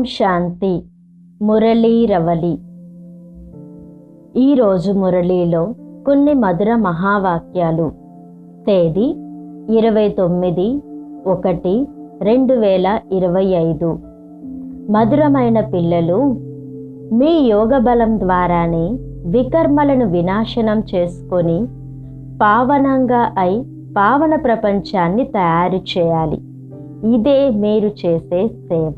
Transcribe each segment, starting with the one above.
ఓం శాంతి మురళీరవలి ఈరోజు మురళీలో కొన్ని మధుర మహావాక్యాలు. తేదీ ఇరవై తొమ్మిది ఒకటి రెండు వేల ఇరవై ఐదు. మధురమైన పిల్లలు మీ యోగ బలం ద్వారానే వికర్మలను వినాశనం చేసుకొని పావనంగా అయి పావన ప్రపంచాన్ని తయారు చేయాలి. ఇదే మీరు చేసే సేవ.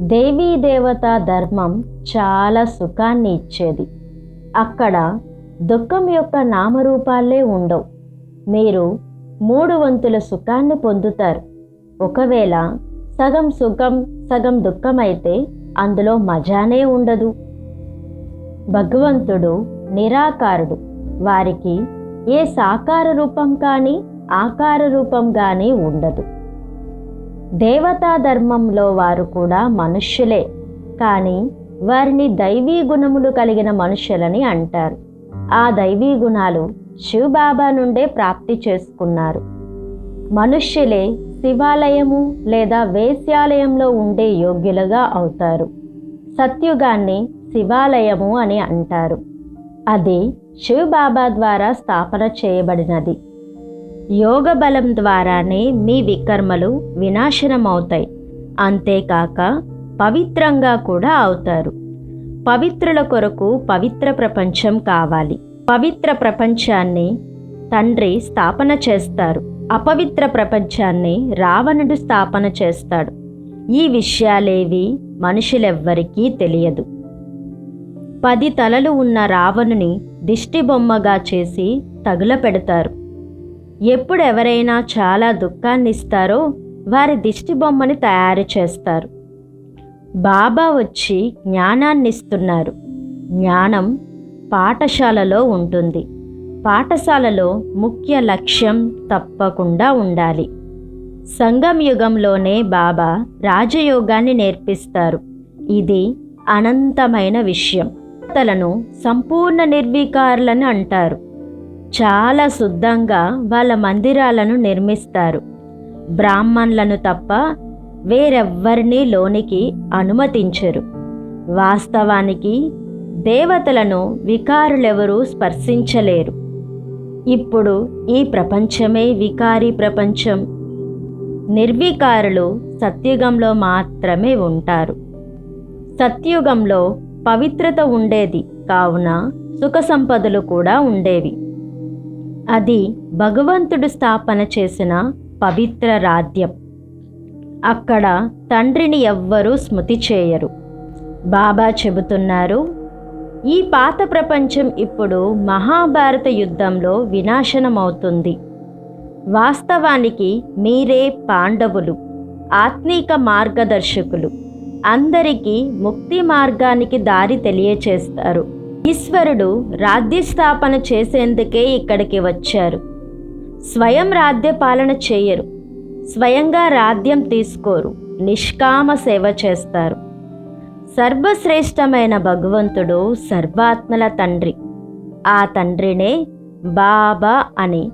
దేవీ దేవత ధర్మం చాలా సుఖాన్ని ఇచ్చేది. అక్కడ దుఃఖం యొక్క నామరూపాలే ఉండవు. మీరు మూడు వంతుల సుఖాన్ని పొందుతారు. ఒకవేళ సగం సుఖం సగం దుఃఖం అయితే అందులో మజానే ఉండదు. భగవంతుడు నిరాకారుడు. వారికి ఏ సాకార రూపం కానీ ఆకార రూపం కానీ ఉండదు. దేవతా ధర్మంలో వారు కూడా మనుష్యులే. కానీ వారిని దైవీ గుణములు కలిగిన మనుషులని అంటారు. ఆ దైవీ గుణాలు శివబాబా నుండే ప్రాప్తి చేసుకున్నారు. మనుష్యులే శివాలయము లేదా వేశ్యాలయంలో ఉండే యోగ్యులుగా అవుతారు. సత్యుగాన్ని శివాలయము అని అంటారు. అది శివబాబా ద్వారా స్థాపన చేయబడినది. యోగ బలం ద్వారానే మీ వికర్మలు వినాశనమవుతాయి. అంతేకాక పవిత్రంగా కూడా అవుతారు. పవిత్రుల కొరకు పవిత్ర ప్రపంచం కావాలి. పవిత్ర ప్రపంచాన్ని తండ్రి స్థాపన చేస్తారు. అపవిత్ర ప్రపంచాన్ని రావణుడు స్థాపన చేస్తాడు. ఈ విషయాలేవి మనుషులెవ్వరికీ తెలియదు. పది తలలు ఉన్న రావణుని దిష్టిబొమ్మగా చేసి తగులపెడతారు. ఎప్పుడు ఎవరైనా చాలా దుఃఖాన్ని ఇస్తారో వారి దిష్టి బొమ్మని తయారు చేస్తారు. బాబా వచ్చి జ్ఞానాన్ని ఇస్తున్నారు జ్ఞానం పాఠశాలలో ఉంటుంది. పాఠశాలలో ముఖ్య లక్ష్యం తప్పకుండా ఉండాలి. సంగం యుగంలోనే బాబా రాజయోగాన్ని నేర్పిస్తారు. ఇది అనంతమైన విషయం. తలను సంపూర్ణ నిర్వీకారులని అంటారు. చాలా శుద్ధంగా వాళ్ళ మందిరాలను నిర్మిస్తారు. బ్రాహ్మణులను తప్ప వేరెవ్వరినీ లోనికి అనుమతించరు. వాస్తవానికి దేవతలను వికారులెవరూ స్పర్శించలేరు. ఇప్పుడు ఈ ప్రపంచమే వికారి ప్రపంచం. నిర్వికారులు సత్యుగంలో మాత్రమే ఉంటారు. సత్యుగంలో పవిత్రత ఉండేది. కావున సుఖ సంపదలు కూడా ఉండేవి. అది భగవంతుడు స్థాపన చేసిన పవిత్ర రాజ్యం. అక్కడ తండ్రిని ఎవ్వరూ స్మృతి చేయరు. బాబా చెబుతున్నారు ఈ పాత ప్రపంచం ఇప్పుడు మహాభారత యుద్ధంలో వినాశనమవుతుంది. వాస్తవానికి మీరే పాండవులు ఆత్మీక మార్గదర్శకులు. అందరికీ ముక్తి మార్గానికి దారి తెలియచేస్తారు. ఈశ్వరుడు రాజ్యస్థాపన చేసేందుకే ఇక్కడికి వచ్చారు. స్వయం రాజ్య పాలన చేయరు. స్వయంగా రాజ్యం తీసుకోరు. నిష్కామ సేవ చేస్తారు. సర్వశ్రేష్టమైన భగవంతుడు సర్వాత్మల తండ్రి. ఆ తండ్రినే బాబా అని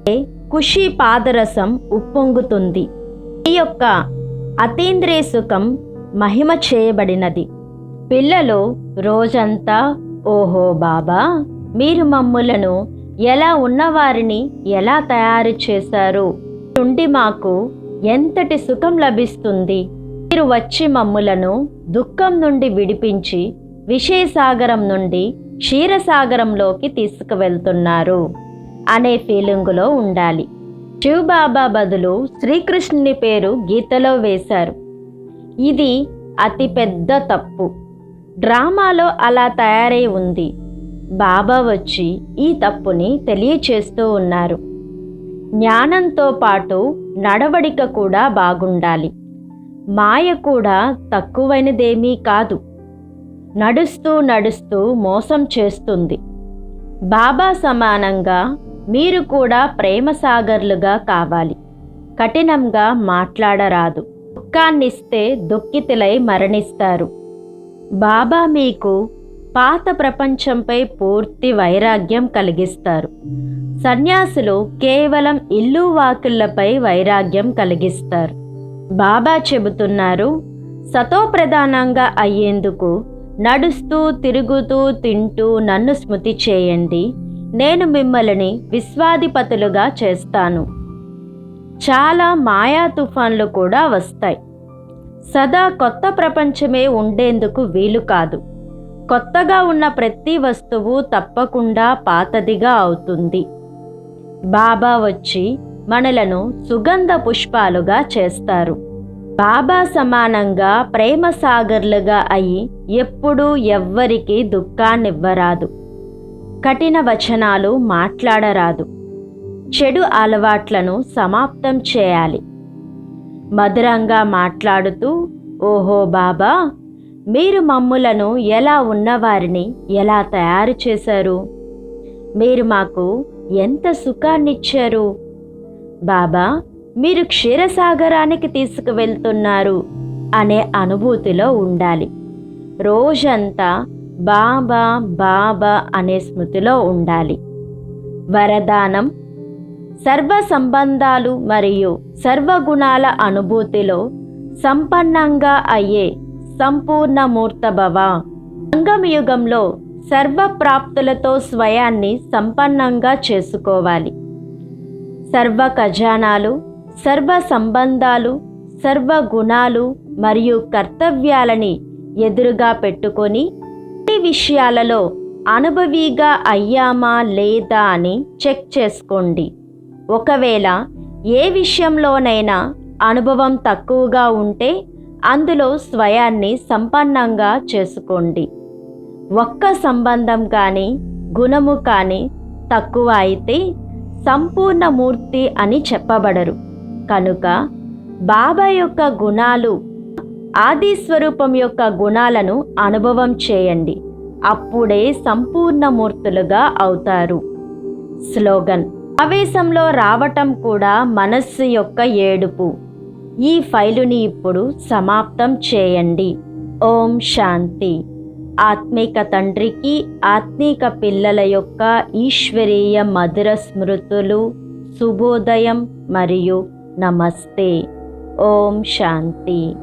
ఖుషి పాదరసం ఉప్పొంగుతుంది. ఈ యొక్క అతీంద్రియ సుఖం మహిమ చేయబడినది. పిల్లలు రోజంతా ఓహో బాబా మీరు మమ్ములను ఎలా ఉన్నవారిని ఎలా తయారు చేశారు? నుండి మాకు ఎంతటి సుఖం లభిస్తుంది? మీరు వచ్చి మమ్ములను దుఃఖం నుండి విడిపించి విషయసాగరం నుండి క్షీరసాగరంలోకి తీసుకువెళ్తున్నారు అనే ఫీలింగులో ఉండాలి. శివబాబా బదులు శ్రీకృష్ణుని పేరు గీతలో వేశారు. ఇది అతిపెద్ద తప్పు. డ్రామాలో అలా తయారై ఉంది. బాబా వచ్చి ఈ తప్పుని తెలియచేస్తూ ఉన్నారు. జ్ఞానంతో పాటు నడవడిక కూడా బాగుండాలి. మాయ కూడా తక్కువైనదేమీ కాదు. నడుస్తూ నడుస్తూ మోసం చేస్తుంది. బాబా సమానంగా మీరు కూడా ప్రేమ సాగర్లుగా కావాలి. కఠినంగా మాట్లాడరాదు. దుఃఖాన్నిస్తే దుఃఖితులై మరణిస్తారు. బాబా మీకు పాత ప్రపంచంపై పూర్తి వైరాగ్యం కలిగిస్తారు. సన్యాసులు కేవలం ఇల్లు వాకిళ్ళపై వైరాగ్యం కలిగిస్తారు. బాబా చెబుతున్నారు సతోప్రధానంగా అయ్యేందుకు నడుస్తూ తిరుగుతూ తింటూ నన్ను స్మృతి చేయండి. నేను మిమ్మల్ని విశ్వాధిపతులుగా చేస్తాను. చాలా మాయా తుఫాన్లు కూడా వస్తాయి. సదా కొత్త ప్రపంచమే ఉండేందుకు వీలు కాదు. కొత్తగా ఉన్న ప్రతి వస్తువు తప్పకుండా పాతదిగా అవుతుంది. బాబా వచ్చి మనలను సుగంధ పుష్పాలుగా చేస్తారు. బాబా సమానంగా ప్రేమ సాగర్లుగా అయి ఎప్పుడూ ఎవ్వరికీ దుఃఖాన్నివ్వరాదు. కఠిన వచనాలు మాట్లాడరాదు. చెడు అలవాట్లను సమాప్తం చేయాలి. మధురంగా మాట్లాడుతూ ఓహో బాబా మీరు మమ్ములను ఎలా ఉన్నవారిని ఎలా తయారు చేశారు? మీరు మాకు ఎంత సుఖాన్నిచ్చారు? బాబా మీరు క్షీరసాగరానికి తీసుకువెళ్తున్నారు అనే అనుభూతిలో ఉండాలి. రోజంతా బాబా బాబా అనే స్మృతిలో ఉండాలి. వరదానం సర్వ సంబంధాలు మరియు సర్వగుణాల అనుభూతిలో సంపన్నంగా అయ్యే సంపూర్ణ మూర్తభవ సంగమయుగంలో సర్వప్రాప్తులతో స్వయాన్ని సంపన్నంగా చేసుకోవాలి. సర్వ ఖజానాలు సర్వ సంబంధాలు సర్వ గుణాలు మరియు కర్తవ్యాలని ఎదురుగా పెట్టుకొని ఈ విషయాలలో అనుభవీగా అయ్యామా లేదా అని చెక్ చేసుకోండి. ఒకవేళ ఏ విషయంలోనైనా అనుభవం తక్కువగా ఉంటే అందులో స్వయాన్ని సంపన్నంగా చేసుకోండి. ఒక్క సంబంధం కానీ గుణము కానీ తక్కువ అయితే సంపూర్ణ మూర్తి అని చెప్పబడరు. కనుక బాబా యొక్క గుణాలు ఆది స్వరూపం యొక్క గుణాలను అనుభవం చేయండి. అప్పుడే సంపూర్ణ మూర్తులుగా అవుతారు. స్లోగన్ ఆవేశంలో రావటం కూడా మనస్సు యొక్క ఏడుపు. ఈ ఫైలుని ఇప్పుడు సమాప్తం చేయండి. ఓం శాంతి. ఆత్మిక తండ్రికి ఆత్మిక పిల్లల యొక్క ఈశ్వరీయ మధుర స్మృతులు శుభోదయం మరియు నమస్తే. ఓం శాంతి.